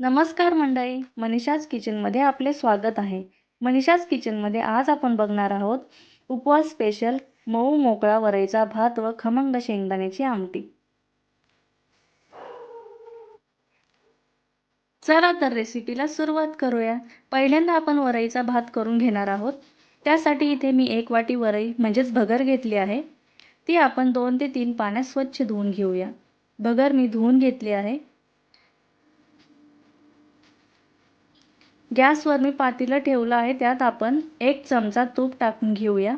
नमस्कार मंडळी मनीषाज किचनमध्ये आपले स्वागत आहे. मनीषाज किचनमध्ये आज आपण बघणार आहोत उपवास स्पेशल मऊ मोकळा वरईचा भात व खमंग शेंगदाण्याची आमटी. चला तर रेसिपीला सुरुवात करूया. पहिल्यांदा आपण वरईचा भात करून घेणार आहोत. त्यासाठी इथे मी एक वाटी वरई म्हणजेच भगर घेतली आहे. ती आपण दोन ते तीन पाण्यात स्वच्छ धुवून घेऊया. भगर मी धुवून घेतली आहे. गॅसवर मी पातेलं ठेवलं आहे त्यात आपण एक चमचा तूप टाकून घेऊया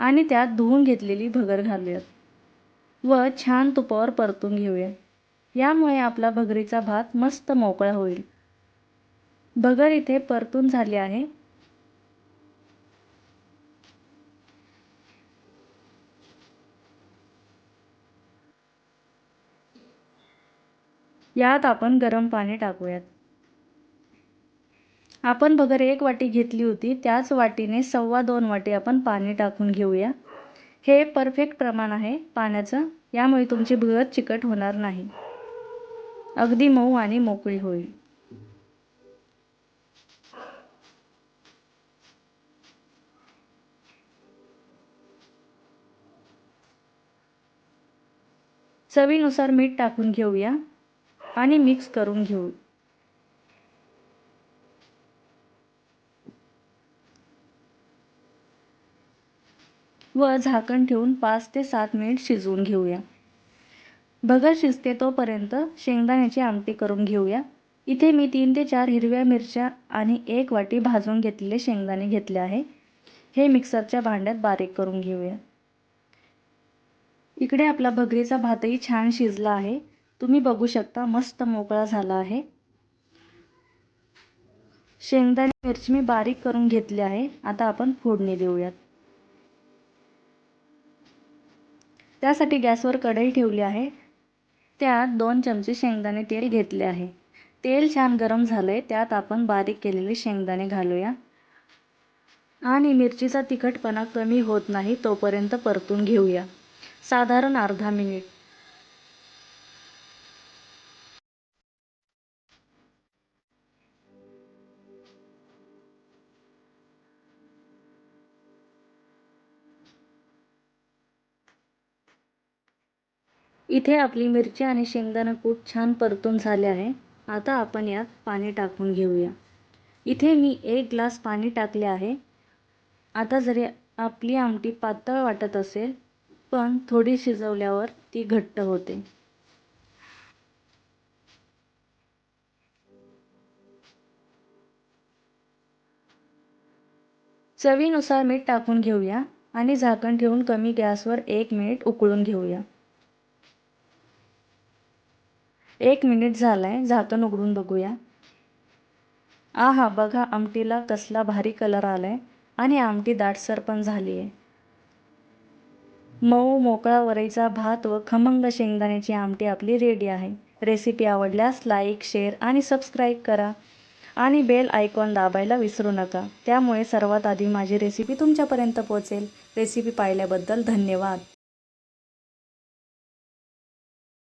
आणि त्यात धुवून घेतलेली भगर घालूयात. व छान तुपावर परतून घेऊया. यामुळे आपला भगरीचा भात मस्त मोकळा होईल. भगर इथे परतून झाली आहे. यात आपण गरम पाणी टाकूयात. आपण भगर एक वाटी घेतली होती त्याच वाटीने सव्वा दोन वाटी आपण पाणी टाकून घेऊया. हे परफेक्ट प्रमाण आहे पाण्याचं यामुळे तुमची भगर चिकट होणार नाही. अगदी मऊ आणि मोकळी होईल. चवीनुसार मीठ टाकून घेऊया आणि मिक्स करून घेऊ. व झाकण ठेवून पाच ते सात मिनिट शिजवून घेऊया. भगर शिजते तोपर्यंत शेंगदाण्याची आमटी करून घेऊया. इथे मी तीन ते चार हिरव्या मिरच्या आणि एक वाटी भाजून घेतलेले शेंगदाणे घेतले आहे. हे मिक्सरच्या भांड्यात बारीक करून घेऊया. इकडे आपला भगरीचा भातही छान शिजला आहे. तुम्ही बघू शकता मस्त मोकळा झाला आहे. शेंगदाणे मिरची मी बारीक करून घेतली आहे. आता आपण फोडणी देऊयात. त्यासाठी गॅसवर कढई ठेवली आहे. त्यात दोन चमचे शेंगदाणे तेल घेतले आहे. तेल छान गरम झालं आहे त्यात आपण बारीक केलेले शेंगदाणे घालूया. आणि मिरचीचा तिखटपणा कमी होत नाही तोपर्यंत परतून घेऊया. साधारण अर्धा मिनिट. इथे आपली मिरची आणि शेंगदाणा कूट छान परतून झाले आहे. आता आपण यात पाणी टाकून घेऊया. इथे मी एक ग्लास पाणी टाकले आहे. आता जरी आपली आमटी पातळ वाटत असेल पण थोडी शिजवल्यावर ती घट्ट होते. चवीनुसार मीठ टाकून घेऊया आणि झाकण ठेवून कमी गॅसवर एक मिनिट उकळून घेऊया. एक मिनिट झालाय झाकण उघडून बघूया. आहा बघा आमटीला कसला भारी कलर आलाय आणि आमटी दाटसर पण झाली आहे मऊ मोकळा वरईचा भात व खमंग शेंगदाण्याची आमटी आपली रेडी आहे. रेसिपी आवडल्यास लाईक शेअर आणि सबस्क्राईब करा. आणि बेल आयकॉन दाबायला विसरू नका. त्यामुळे सर्वात आधी माझी रेसिपी तुमच्यापर्यंत पोहोचेल. रेसिपी पाहिल्याबद्दल धन्यवाद.